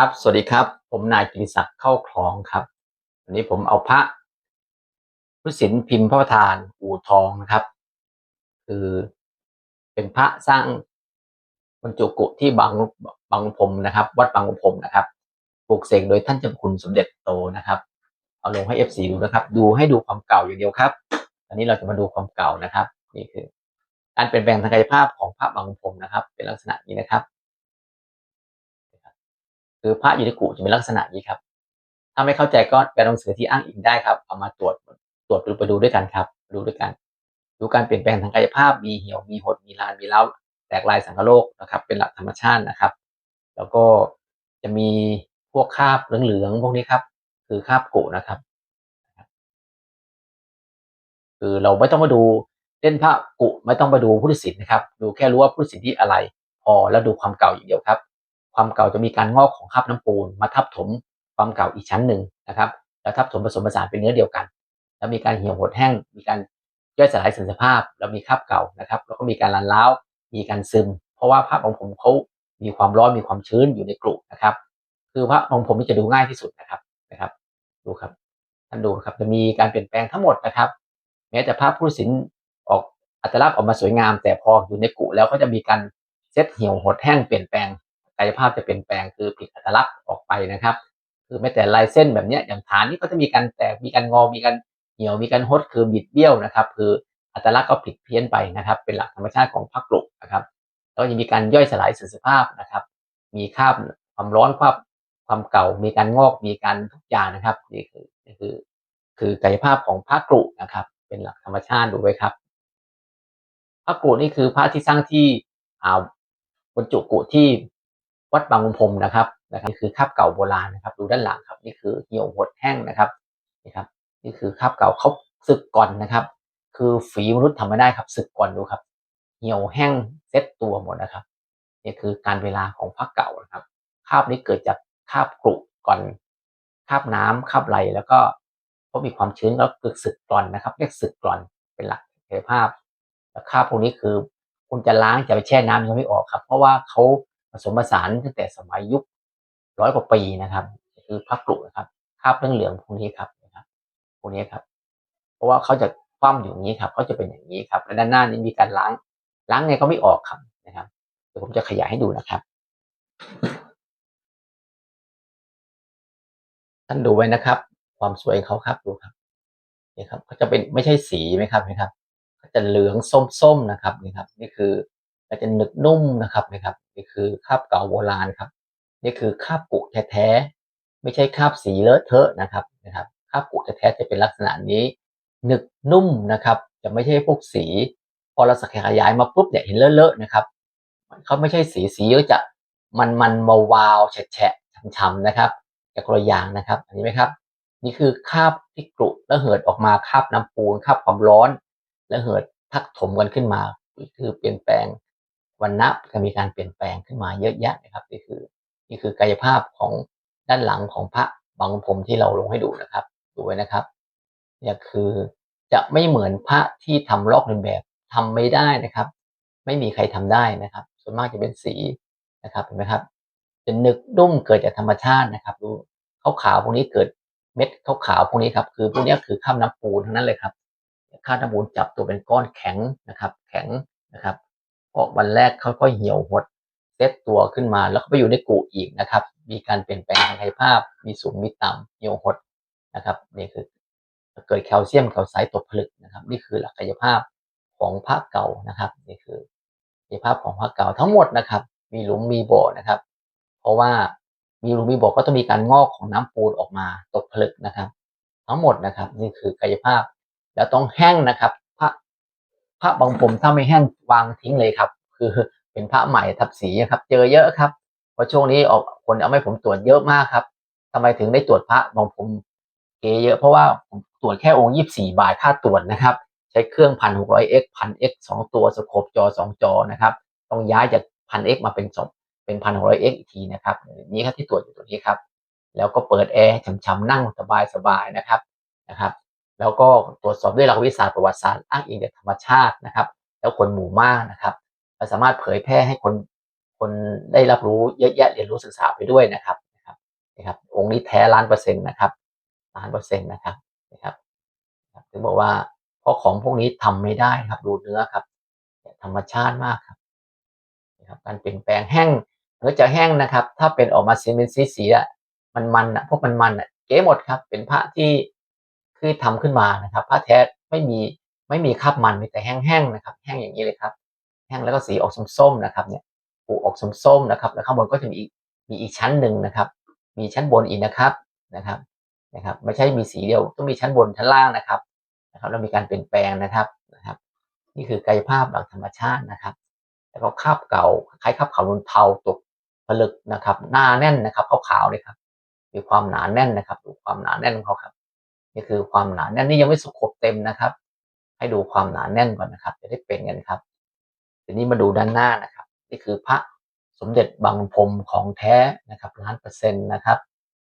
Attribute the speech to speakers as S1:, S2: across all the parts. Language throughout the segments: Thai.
S1: ครับ สวัสดีครับ ผมนายกิติศักดิ์เข้าคลองครับ วันนี้ผมเอาพระพุทธศิลป์พิมพ์พระประธานอู่ทองนะครับ คือเป็นพระสร้างบรรจุกุที่บางบางพรมนะครับ วัดบางพรมนะครับปลูกเสกโดยท่านเจ้าคุณสมเด็จโตนะครับ เอาลงให้เอฟซีดูนะครับ ดูให้ดูความเก่าอย่างเดียวครับ อันนี้เราจะมาดูความเก่านะครับ นี่คือ การเปลี่ยนแปลงทางกายภาพของพระบางพรมนะครับ เป็นลักษณะนี้นะครับ คือพระอยู่ในกุจะเป็นลักษณะนี้ครับ ถ้าไม่เข้าใจก็ไปหนังสือที่อ้างอิงได้ครับ เอามาตรวจตรวจดูไปดูด้วยกันครับ ดูด้วยกัน ดูการเปลี่ยนแปลงทางกายภาพ มีเหี่ยว มีหด มีลาน มีเล้า แตกลายสังคโลกนะครับ เป็นหลักธรรมชาตินะครับ แล้วก็จะมีพวกคาบเหลืองๆพวกนี้ครับ คือคาบกุนะครับ คือเราไม่ต้องมาดูเล่นพระกุไม่ต้องมาดูพุทธศิลป์นะครับ ดูแค่รู้ว่าพุทธศิลป์ที่อะไร พอแล้วดูความเก่าอย่างเดียวครับ ความเก่าจะมีการงอกของคราบน้ำปูน มาทับถมความเก่าอีกชั้นหนึ่งนะครับ แล้วทับถมผสมผสานเป็นเนื้อเดียวกัน แล้วมีการเหี่ยวหดแห้ง มีการย่อยสลายสื่อมสภาพ แล้วมีคราบเก่านะครับ แล้วก็มีการรันร้าวมีการซึม เพราะว่าพระของผมเขามีความร้อนมีความชื้นอยู่ในกรุนะครับ คือพระของผมนี่จะดูง่ายที่สุดนะครับนะครับ ดูครับท่านดูครับจะมีการเปลี่ยนแปลงทั้งหมดนะครับ แม้แต่ภาพผู้ศิลป์ออกอัตลักษณ์ออกมาสวยงาม แต่พออยู่ในกุแล้วก็จะมีการเซตเหี่ยวหดแห้งเปลี่ยนแปลง กายภาพจะเปลี่ยนแปลงคือผิดอัตลักษณ์ออกไปนะครับ คือแม้แต่ลายเส้นแบบนี้อย่างฐานนี่ก็จะมีการแตกมีการงอมีการเหี่ยวมีการหดคือบิดเบี้ยวนะครับ คืออัตลักษณ์ก็ผิดเพี้ยนไปนะครับ เป็นหลักธรรมชาติของพระกรุนะครับแล้วก็ยังมีการย่อยสลายสื่อสภาพนะครับ มีคราบความร้อนความความเก่ามีการงอกมีการทุกอย่างนะครับนี่คือนี่คือ คือกายภาพของพระกรุนะครับ เป็นหลักธรรมชาติดูไว้ครับพระกรุนี่คือพระที่สร้างที่อ่าบรรจุกุที่ วัดบางมุมพรมนะครับนะครับนี่คือคาบเก่าโบราณนะครับ ดูด้านหลังครับ นี่คือเหี่ยวหดแห้งนะครับนี่ครับ นี่คือคาบเก่าเขาสึกก่อนนะครับ คือฝีมนุษย์ทำไม่ได้ครับสึกก่อนดูครับ เหี่ยวแห้งเซ็ตตัวหมดนะครับนี่คือการเวลาของพระเก่านะครับคาบนี้เกิดจากคาบกรุก่อนคาบน้ำคาบไหลแล้วก็เพราะมีความชื้นแล้วเกิดสึกกร่อนนะครับเรียกสึกกร่อนเป็นหลักกายภาพแล้วคาบพวกนี้คือ คุณจะล้างจะไปแช่น้ำยังไม่ออกครับ เพราะว่าเขา ผสมผสานตั้งแต่สมัยยุคร้อยกว่าปีนะครับคือพระกรุนะครับคาบเหลืองๆพวกนี้ครับนะครับพวกนี้ครับ เพราะว่าเขาจะคว่ำอยู่อย่างนี้ครับเขาจะเป็นอย่างนี้ครับ และด้านหน้านี้มีการล้างล้างไงก็ไม่ออกครับนะครับเดี๋ยวผมจะขยายให้ดูนะครับท่านดูไว้นะครับ ความสวยของเขาครับดูครับนี่ครับเขาจะเป็นไม่ใช่สีไหมครับนะครับเขาจะเหลืองส้มๆนะครับนี่ครับ นี่คือก็จะหนึบนุ่มนะครับนี่ครับ นี่คือคาบเก่าโบราณครับ นี่คือคาบกุแท้ๆไม่ใช่คาบสีเลอะเทอะนะครับนะครับคาบกุแท้ๆจะเป็นลักษณะนี้หนึบนุ่มนะครับ จะไม่ใช่พวกสี พอเราสักขยายมาปุ๊บเนี่ยเห็นเลอะๆนะครับเขาไม่ใช่สีสีเยอะจะมันมันมาวาวแฉะๆช้ำๆนะครับแต่คนละอย่างนะครับอันนี้ไหมครับ นี่คือคาบที่กรุแล้วเหิดออกมาคาบน้ำปูนคาบความร้อน แล้วเหิดทักถมกันขึ้นมา คือเปลี่ยนแปลง วันณะจะมีการเปลี่ยนแปลงขึ้นมาเยอะแยะนะครับนี่คือนี่คือกายภาพของด้านหลังของพระบางพรมที่เราลงให้ดูนะครับดูไว้นะครับเนี่ยคือจะไม่เหมือนพระที่ทำลอกเลียนแบบทำไม่ได้นะครับ ไม่มีใครทำได้นะครับ ส่วนมากจะเป็นสีนะครับเห็นไหมครับจะนึกดุ้มเกิดจากธรรมชาตินะครับดูขาวขาวๆพวกนี้เกิดเม็ดขาวขาวๆพวกนี้ครับคือพวกนี้คือข้ามน้ำปูนทั้งนั้นเลยครับข้ามน้ำปูนจับตัวเป็นก้อนแข็งนะครับ แข็งนะครับ เพราะวันแรกค่อยๆเหี่ยวหดเซตตัวขึ้นมา แล้วก็ไปอยู่ในกุอีกนะครับ มีการเปลี่ยนแปลงทางกายภาพ มีสูงมีต่ำเหี่ยวหดนะครับนี่คือเกิดแคลเซียมแคลไซต์ตกผลึกนะครับ นี่คือหลักกายภาพของพระเก่านะครับนี่คือกายภาพของพระเก่าทั้งหมดนะครับ มีหลุมมีบ่อนะครับ เพราะว่ามีหลุมมีบ่อก็ต้องมีการงอกของน้ำปูนออกมาตกผลึกนะครับ ทั้งหมดนะครับ นี่คือกายภาพแล้วต้องแห้งนะครับ ระพระบางผมถ้าไม่แห้งวางทิ้งเลยครับ คือเป็นพระใหม่ทับสีครับ เจอเยอะครับเพราะช่วงนี้ออกคนเอาไม่ผมตรวจเยอะมากครับทำไมถึงได้ตรวจพระบางผมเกเยอะ เพราะว่าผมตรวจแค่องค์ยี่สี่บาทค่าตรวจนะครับ ใช้เครื่องพันหกร้อยเอ็กพันเอ็กสองตัวสโคปจอสองจอนะครับ ต้องย้ายจากพันเอ็กมาเป็นสองเป็นพันหกร้อยเอ็กอีกทีนะครับนี่ครับที่ตรวจอยู่ตรงนี้ครับ แล้วก็เปิดแอร์ช่ำๆนั่งสบายๆนะครับนะครับ แล้วก็ตรวจสอบด้วยหลักวิทยาประวัติศาสตร์อ้างอิงจากธรรมชาตินะครับ แล้วคนหมู่มากนะครับเราสามารถเผยแพร่ให้คนคนได้รับรู้เยอะแยะเรียนรู้ศึกษาไปด้วยนะครับนะครับนะครับ องค์นี้แท้ล้านเปอร์เซ็นต์นะครับล้านเปอร์เซ็นต์นะครับนะครับถึงบอกว่าเพราะของพวกนี้ทำไม่ได้ครับ ดูเนื้อครับธรรมชาติมากครับนะครับ การเปลี่ยนแปลงแห้งเนื้อจะแห้งนะครับ ถ้าเป็นออกมาสีเป็นสีสีอะมันมันอะพวกมันมันอะเก๋หมดครับ เป็นพระที่ คือทำขึ้นมานะครับพระแท้ไม่มีไม่มีคราบมันมีแต่แห้งๆนะครับ แห้งอย่างนี้เลยครับ แห้งแล้วก็สีออกส้มๆนะครับเนี่ยปูออกส้มๆนะครับ แล้วข้างบนก็จะมีอีกมีอีกชั้นหนึ่งนะครับ มีชั้นบนอีกนะครับนะครับนะครับ ไม่ใช่มีสีเดียวต้องมีชั้นบนชั้นล่างนะครับนะครับ แล้วมีการเปลี่ยนแปลงนะครับนะครับ นี่คือกายภาพหลักธรรมชาตินะครับ แล้วก็คราบเก่าคล้ายคราบขาวนุนเทาตกผลึกนะครับ หน้าแน่นนะครับขาวๆเลยครับมีความหนาแน่นนะครับ ดูความหนาแน่นของเขาครับ นี่คือความหนาแน่นนี่ยังไม่สุกครบเต็มนะครับ ให้ดูความหนาแน่นก่อนนะครับ จะได้เป็นกันครับทีนี้มาดูด้านหน้านะครับ นี่คือพระสมเด็จบางพรมของแท้นะครับล้านเปอร์เซ็นต์นะครับ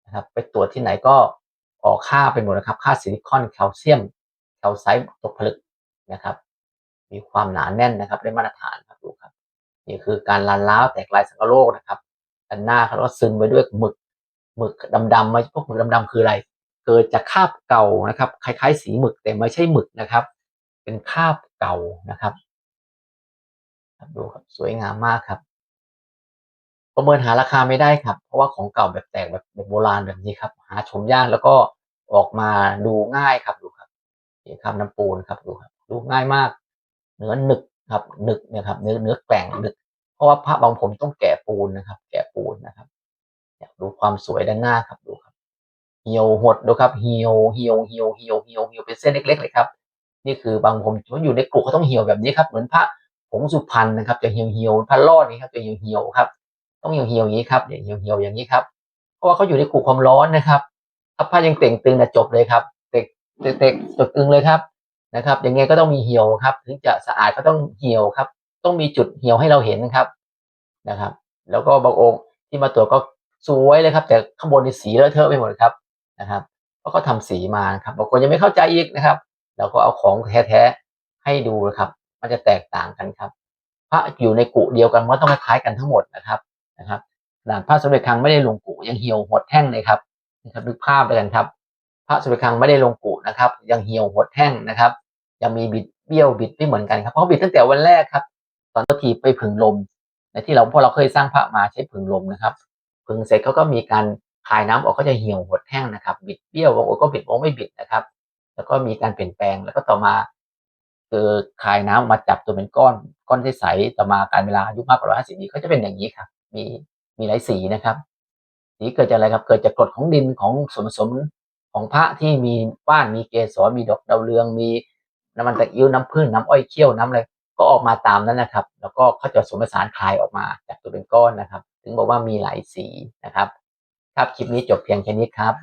S1: นะครับ ไปตรวจที่ไหนก็ออกค่าเป็นหมดนะครับ ค่าซิลิคอนแคลเซียมแคลไซต์ตกผลึกนะครับ มีความหนาแน่นนะครับ ได้มาตรฐานครับดูครับนี่คือการลานล้าวแตกลายสังกโลกนะครับด้านหน้าเขาก็ซึมไปด้วยหมึกหมึกดำๆม่พวกหมึกดำๆคืออะไร กิดจากคาบเก่านะครับ คล้ายๆ สีหมึกแต่ไม่ใช่หมึกนะครับ เป็นคาบเก่านะครับดูครับสวยงามมากครับ ประเมินหาราคาไม่ได้ครับ เพราะว่าของเก่าแบบแตกแบบแบบโบราณแบบนี้ครับ หาชมยากแล้วก็ออกมาดูง่ายครับดูครับนี่ครับน้ำปูนครับดูครับ ดูง่ายมาก เนื้อหนึกครับหนึกเนี่ยครับเนื้อเนื้อแกร่งหนึก เพราะว่าพระบางผมต้องแกะปูนนะครับ แกะปูนนะครับอยากดูความสวยด้านหน้าครับ เหี่ยวหดดูครับเหี่ยวเหี่ยวเหี่ยวเหี่ยวเหี่ยวเหี่ยวเป็นเส้นเล็กๆเลยครับ นี่คือบางผมที่อยู่ในกลุ่มเขาต้องเหี่ยวแบบนี้ครับเหมือนพระผงสุพรรณนะครับ จะเหี่ยวเหี่ยวพระรอดนี่ครับจะเหี่ยวเหี่ยวครับ ต้องเหี่ยวเหี่ยวอย่างนี้ครับเหี่ยวเหี่ยวอย่างนี้ครับเพราะว่าเขาอยู่ในกลุ่มความร้อนนะครับถ้าผ้ายังเต่งตึงนะจบเลยครับเตกเตกเตกจบตึงเลยครับนะครับยังไงก็ต้องมีเหี่ยวครับ ถึงจะสะอาดก็ต้องเหี่ยวครับ ต้องมีจุดเหี่ยวให้เราเห็นนะครับนะครับ แล้วก็บางองค์ที่มาตรวจก็สวยเลยครับ แต่ข้างบนนี่สีเลอะเทอะไปหมดครับ นะครับเพราะเขาทำสีมาครับบางคนยังไม่เข้าใจอีกนะครับ เราก็เอาของแท้ๆให้ดูนะครับ มันจะแตกต่างกันครับ พระอยู่ในกุเดียวกันมันต้องคล้ายกันทั้งหมดนะครับนะครับขนาดพระสมเด็จคังไม่ได้ลงกุยังเหี่ยวหดแห้งเลยครับนะครับนึกภาพไปกันครับ พระสมเด็จคังไม่ได้ลงกุนะครับ ยังเหี่ยวหดแห้งนะครับ ยังมีบิดเบี้ยวบิดไม่เหมือนกันครับเพราะบิดตั้งแต่วันแรกครับ ตอนทีไปผึ่งลมในที่เราพอเราเคยสร้างพระมาใช้ผึ่งลมนะครับผึ่งเสร็จเขาก็มีการ คายน้ำออกก็จะเหี่ยวหดแห้งนะครับ บิดเบี้ยวบางองค์ก็บิดบางไม่บิดนะครับ แล้วก็มีการเปลี่ยนแปลงแล้วก็ต่อมาคือคายน้ำมาจับตัวเป็นก้อนก้อนใสๆต่อมาการเวลาอายุมากกว่าร้อยห้าสิบปีก็จะเป็นอย่างนี้ครับ มีมีหลายสีนะครับ สีเกิดจากอะไรครับ เกิดจากกรดของดินของส่วนผสมของพระที่มีว่านมีเกสรมีดอกดาวเรือง มีน้ำมันตะกิ้วน้ำผึ้งน้ำอ้อยเคี่ยวน้ำอะไรก็ออกมาตามนั้นนะครับ แล้วก็เขาจะสมผสานคลายออกมาจากตัวเป็นก้อนนะครับ ถึงบอกว่ามีหลายสีนะครับ ครับคลิปนี้จบเพียงแค่นี้ครับ